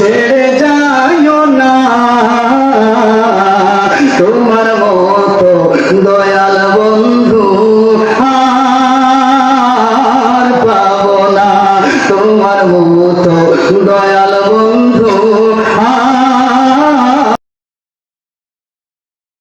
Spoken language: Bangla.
ছেড়ে যাইও না। তোমার মতো দয়াল বন্ধু আর পাবো না। তোমার মতো দয়াল বন্ধু